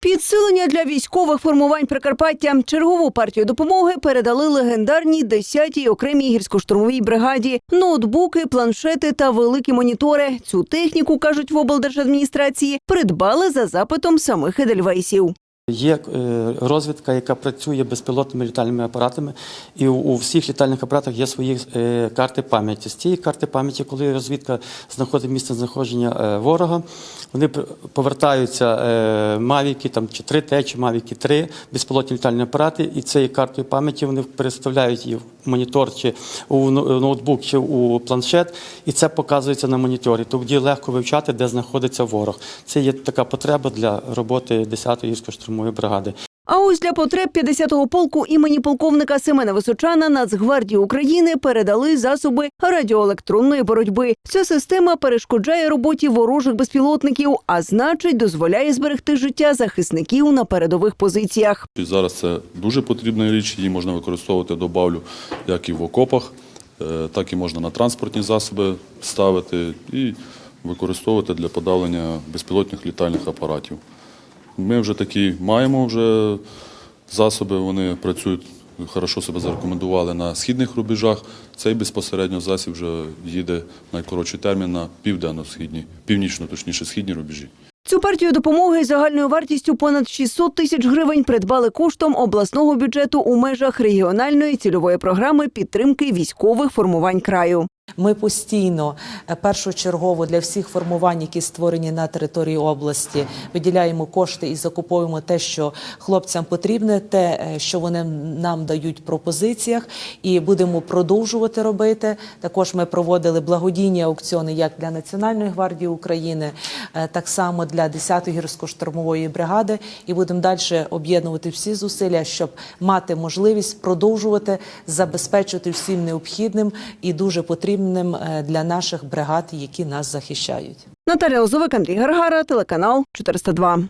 Підсилення для військових формувань Прикарпаття чергову партію допомоги передали легендарній 10-й окремій гірсько-штурмовій бригаді. Ноутбуки, планшети та великі монітори. Цю техніку кажуть в облдержадміністрації, придбали за запитом самих едельвейсів. Є е, розвідка, яка працює безпілотними літальними апаратами, і у, всіх літальних апаратах є свої е, карти пам'яті. З цієї карти пам'яті, коли розвідка знаходить місце знаходження е, ворога, вони повертаються мавіки там чи 3Т, чи мавіки 3 безпілотні літальні апарати, і цією картою пам'яті вони переставляють її монітор, чи у но- ноутбук, чи у планшет, і це показується на моніторі. Тоді легко вивчати, де знаходиться ворог. Це є така потреба для роботи 10-ї гірсько-штурмової бригади. А ось для потреб 50-го полку імені полковника Семена Височана Нацгвардії України передали засоби радіоелектронної боротьби. Ця система перешкоджає роботі ворожих безпілотників, а значить, дозволяє зберегти життя захисників на передових позиціях. Зараз це дуже потрібна річ, її можна використовувати, добавлю, як і в окопах, е, так і можна на транспортні засоби ставити і використовувати для подавлення безпілотних літальних апаратів. Ми вже такі маємо вже засоби, вони працюють, хорошо себе зарекомендували на східних рубежах. Цей безпосередньо засіб вже їде найкоротший термін на південно-східні, північно, точніше, східні рубежі. Цю партію допомоги загальною вартістю понад 600 тисяч гривень придбали коштом обласного бюджету у межах регіональної цільової програми підтримки військових формувань краю. Ми постійно е, першочергово для всіх формувань, які створені на території області, виділяємо кошти і закуповуємо те, що хлопцям потрібне, те, е, що вони нам дають в пропозиціях, і будемо продовжувати робити. Також ми проводили благодійні аукціони як для Національної гвардії України, е, так само для 10-ї гірсько-штурмової бригади, і будемо далі об'єднувати всі зусилля, щоб мати можливість продовжувати забезпечити всім необхідним і дуже потрібним е, для наших бригад, які нас захищають. Наталя Озовик, Андрій Гаргара, телеканал 402.